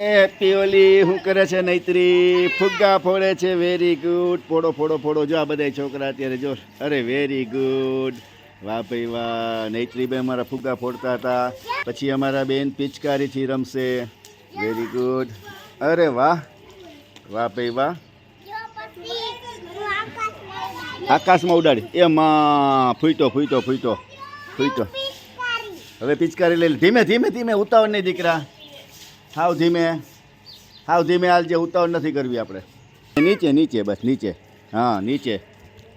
Happy શું કરે છે નૈત્રી ફુગ્ગા ફોડે છે વેરી ગુડ ફોડો ફોડો ફોડો. જો આ બધા છોકરા અત્યારે જો અરે વેરી ગુડ વાહ ભાઈ વાહ. નૈત્રી બે અમારા ફુગ્ગા ફોડતા હતા. પછી અમારા બેન પિચકારીથી રમશે. વેરી ગુડ અરે, વાહ. વાહ ભાઈ વાહ. આકાશમાં ઉડાડી. એમાં ફૂટો ફૂટો ફૂટો. ફૂટો. હવે પિચકારી લઈ. ધીમે ધીમે ધીમે. ઉતાવળ નહીં દીકરા. હાવ ધીમે. હાવ ધીમે હાલ જે ઉતાવળ નથી કરવી આપણે. નીચે નીચે બસ, નીચે. હા, નીચે.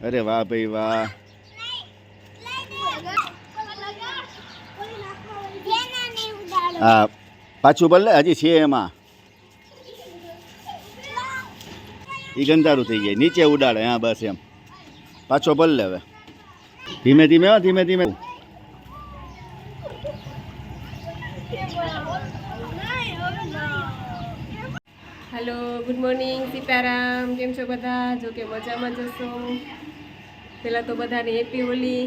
અરે વાહ ભાઈ વાહ. હા, પાછું બદલે હજી છે એમાં. એ ગંધારું થઈ જાય. નીચે ઉડાડે. હા, બસ એમ. પાછો બદલે હવે. ધીમે ધીમે ધીમે ધીમે. Hello good morning Sitaram. કેમ છો બધા? જો કે મજામાં જશો પહેલાં તો બધાને હેપી હોલી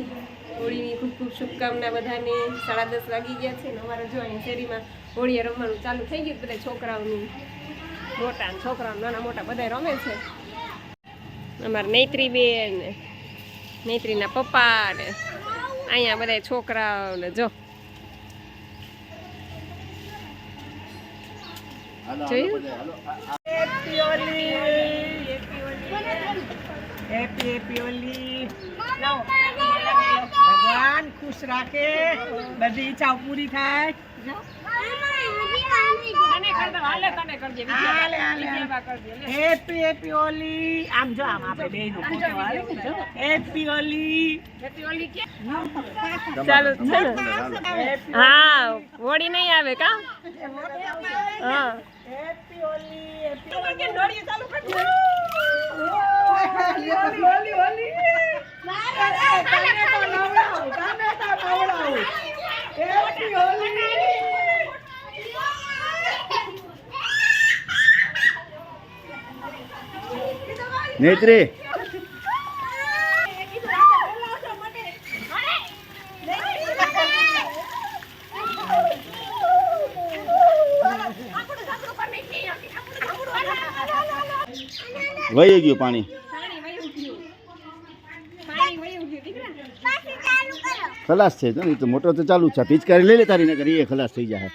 હોળીની ખૂબ ખૂબ શુભકામના બધાને. સાડા દસ વાગી ગયા છે ને અમારે જો અહીં શેરીમાં હોળીએ રમવાનું ચાલુ થઈ ગયું બધા છોકરાઓની. મોટા છોકરાઓ નાના મોટા બધા રમે છે. અમારા નૈત્રી બેન નૈત્રીના પપ્પા ને અહીંયા બધા છોકરાઓને જો. જોયું? Happy Holi happy happy Holi ભગવાન ખુશ રાખે. બધી ઈચ્છાઓ પૂરી થાય. હેપી હેપી હોલી આમ જો આમ આપણે બેયનું હેપી હોલી ચાલો ચાલો હા હોળી નહીં આવે કા હા હેપી હોલી હેપી હોલી દોડીએ ચાલુ કરજો હોલી હોલી હોલી તને તો નવડાવું તને તો નવડાવું હેપી હોલી નેત્રી. વહી ગયું પાણી. ખલાસ છે ને તો મોટર તો ચાલુ છે. પિચકારી લઈ લે તારી નગર એ ખલાસ થઈ જાય.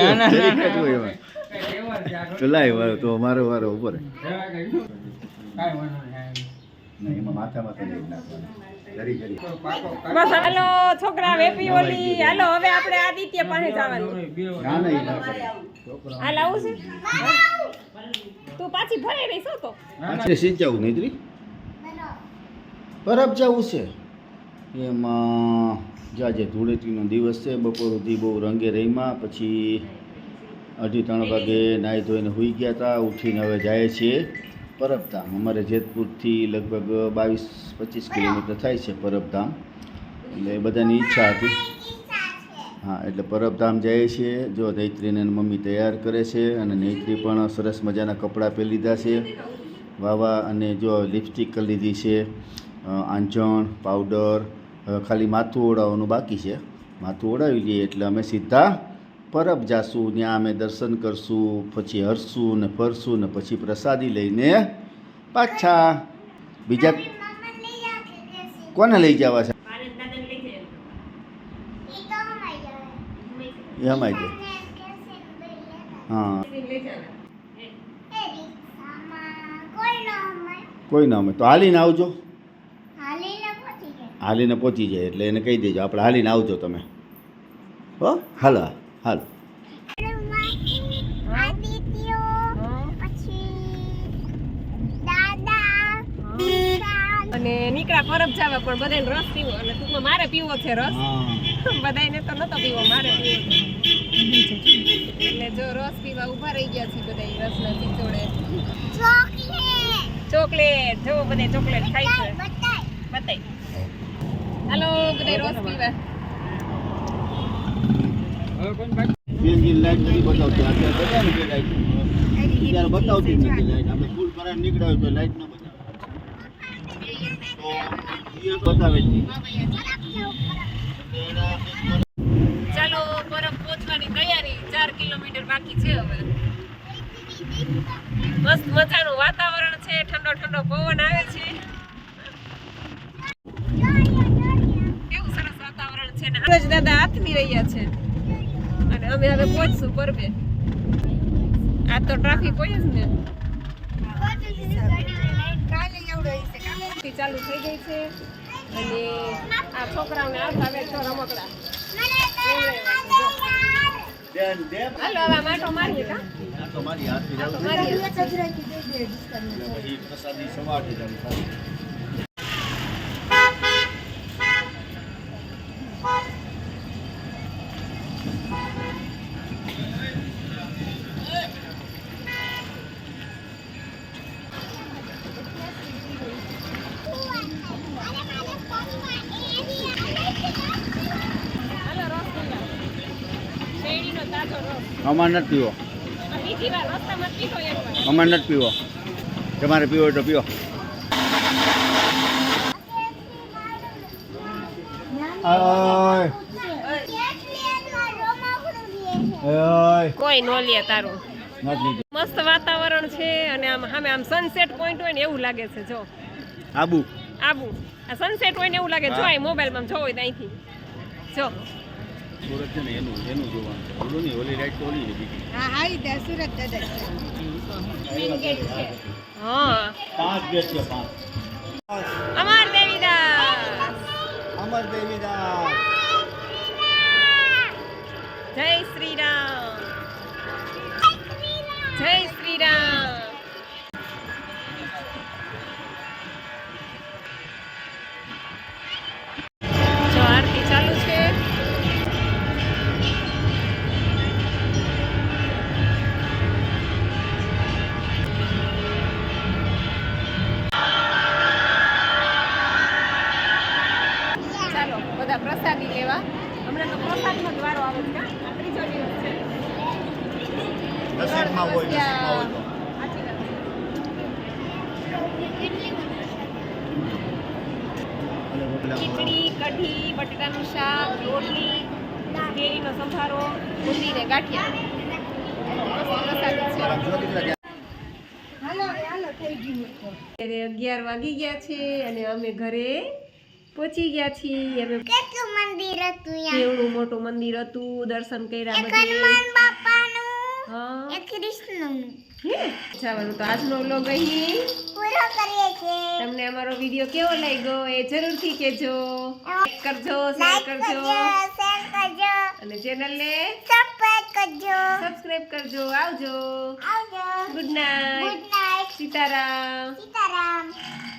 એટલું ના ના તો લાય વારો તો મારો વારો ઉપર બસ હાલો છોકરા વેપી હોલી હાલો હવે આપણે આદિત્ય પાસે જવાનું. હાલ આવું છે? તું પાછી ભરે રહી શું તો. સિંચાવું નહીં પરબ જવું છે. એમાં જો આજે ધૂળેટીનો દિવસ છે, બપોર સુધી બહુ રંગે રહીમાં પછી અઢી ત્રણ વાગે નાહી ધોઈને સૂઈ ગયા હતા ઉઠીને હવે જાય છીએ પરબધામ. અમારે જેતપુરથી લગભગ બાવીસ પચીસ કિલોમીટર થાય છે પરબધામ. એટલે બધાની ઈચ્છા હતી. હા, એટલે પરબધામ જાય છે. જો નૈત્રીને મમ્મી તૈયાર કરે છે અને નૈત્રી પણ સરસ મજાના કપડાં પહેરી લીધા છે. વાવા અને જો લિપસ્ટિક કરી લીધી છે આંચણ, પાવડર હવે ખાલી માથું ઓળાવવાનું બાકી છે. માથું ઓળાવી લઈએ એટલે અમે સીધા પરબ જાશું ત્યાં અમે દર્શન કરશું પછી હરશું ને ફરશું ને પછી પ્રસાદી લઈને પાછા. બીજા કોને લઈ જવા છે? એમ છે હા. કોઈ ના અમે તો હાલીને આવજો. હાલીને પહોંચી જાય એટલે એને કહી દેજો આપણે હાલીને આવજો તમે. હો? હાલો હાલો. અને નીકળા પરબ જાવા પણ બધાને રસ પીવો. અને ટૂંકમાં મારે પીવો છે રસ. બધાને તો નતો પીવો મારે પીવો એટલે જો રસ પીવા ઊભા રહી ગયા છે બધા રસના ચીચોડે ચોકલેટ. જો બધે ચોકલેટ ખાય છે. બતાય. બેનજી લાઈટ નથી બતાવતી. અત્યારે બતાવે ને લાઈટ. અત્યારે બતાવતી નથી લાઈટ. આપણે ફૂલ ભરાઈને નીકળ્યા હોય તો લાઈટ ન બતાવે. તો બતાવે જ ચાલો બરફ પહોંચવાની તૈયારી. ચાર કિલોમીટર બાકી છે હવે. મસ્ત મજાનું વાતાવરણ છે. ઠંડો ઠંડો પવન આવે છે કેવું સરસ વાતાવરણ રોજ દાદા આથમી રહ્યા છે. અને અમે હવે પહોંચશું પરબે. આ તો ટ્રાફિક હોય જ ને. ચાલુ થઈ ગઈ છે. અને આ છોકરાઓને આવતા આવે તો રમકડા. હાલો હવે માટો મારીએ કા? આ મારી પ્રસાદી સવારથી જાવ હાલો રસ પીવા શેરડીનો તાજો રસ અમાર નથી પીવો. અમાર નથી પીવો. તમારે પીવો તો પીવો. કોઈ નો લે તારું. મસ્ત વાતાવરણ છે અને આમ સામે આમ સનસેટ પોઈન્ટ હોય ને એવું લાગે છે જો. આબુ. આબુ. આ સનસેટ હોય ને એવું લાગે જો આ મોબાઈલમાં જોવો અહીંથી. જો. સુરત છે ને એનું એનું જોવાનું છે. ઓલું નહીં ઓલી રાઈટ તો ઓલી છે બીજી. હા પાંચ ગેટ છે પાંચ. અમર દેવીદાસ. અમર દેવીદાસ. જય શ્રી રામ જય ખીચડી કઢી બટેટાનું શાક રોટલી કેરીનો સંભારો બુંદી ને ગાંઠિયા અત્યારે અગિયાર વાગી ગયા છે અને અમે ઘરે પહોંચી ગયા છીએ. અમે કેટલું મંદિર હતું કેવડું મોટું મંદિર હતું દર્શન કર્યા એક બધે. કૃષ્ણનું. હે? તો આજનો વ્લોગ અહીં. પૂરો કરીએ તમને અમારો વીડિયો કેવો લાગ્યો એ જરૂરથી કહેજો. લાઈક કરજો શેર કરજો. કરજો શેર કરજો. અને ચેનલને સબસ્ક્રાઇબ કરજો. સબસ્ક્રાઇબ કરજો. આવજો. આવજો. Good night good night Sitaram. Sitaram.